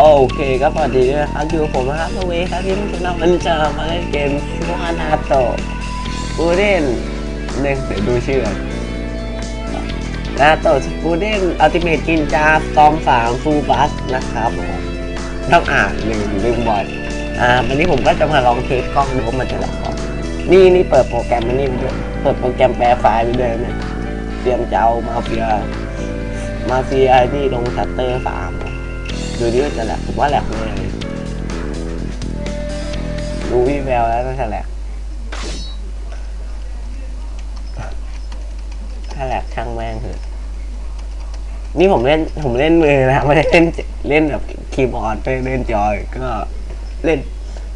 โอเคก็สวัสดีด้วยนะครับอยู่ผมนะครับเวครับที่จะนำมันจะมาเล่นเกมชื่อว่านาโตปูเดนหนึ่งเดี๋ยวดูชื่อนนาโตปูเดนอัลติเมทกินจาตอมสามฟูบัสนะครับผมต้องอ่านหนึ่งลืมบ่อยอ่าวันนี้ผมก็จะมาลองเทสกล้องดูว่ามันจะหลับก่อนนี่นี่เปิดโปรแกรมมานี่เปิดโปรแกรมแปลไฟล์ไปด้วยเนี่ยเตรียมจะเอามาเฟียมาเฟียที่ลงชัตเตอร์สาม ดูดิว่าจะแหลกผมว่าแหลกเลยดูพี่แววแล้วน่าจะแหลกถ้าแหลกช่างแม่งเถอะนี่ผมเล่นผมเล่นมือนะไม่ได้เล่นเล่นแบบคีย์บอร์ดไม่ได้เล่นจอยก็เล่น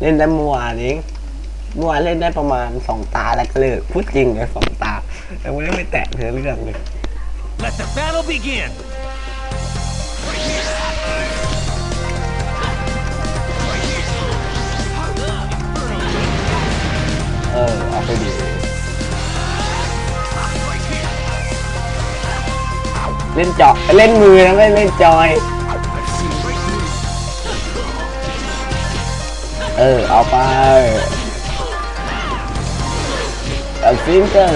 เล่นได้เมื่อวานเองเมื่อวานเล่นได้ประมาณสองตาแล้วก็เลิกพูดจริงเลยสองตาแต่ไม่ได้ไปแตะเธอเรื่องเลย Let the battle begin! ออเอาไปดีเล่นจอเล่นมือนะไม่เล่นจอย เออ เอาไปเอาซิงเกิล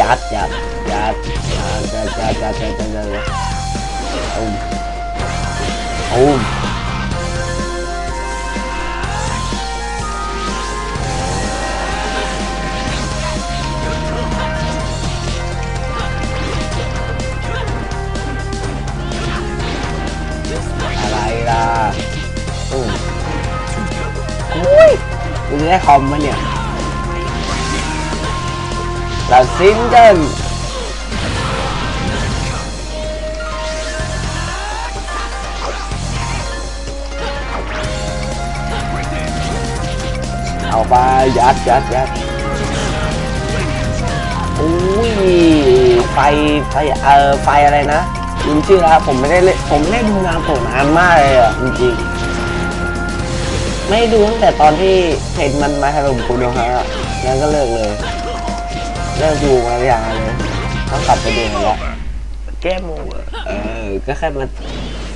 ยัดยัดยัดยัดยัดยัดยัดยัดยัดยัดยัดอุ้มอุ้มอะไรล่ะอุ้มอุ้ยคุณได้คอมมเนี่ย ตัดสินกันเอาไปยัดยัดยัดอุ้ยไฟไฟเออไฟอะไรนะลืมชื่อแล้วผมไม่ได้เล่นผมไม่ได้ดูงานโผนานมากเลยอะจริงๆไม่ดูตั้งแต่ตอนที่เห็นมันมาถล่มกูเดียวฮะแล้วก็เลิกเลย เลิกดูมาอย่างเลยต้องกลับไปดูแล้วแก้มโมเออ ก็แค่มา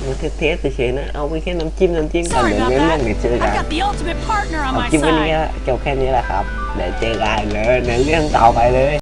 มาเทสๆเฉยๆนะ เอาไปแค่น้ำจิ้มน้ำจิ้มกัน Sorry เดี๋ยว about เนื้อเรื่อง that. เดี๋ยวเจอกัน I've got the ultimate partner on เอา my จิ้มวัน side. นี้เกี่ยวแค่นี้แหละครับ เดี๋ยวเจอกันเลยในเรื่องต่อไปเลย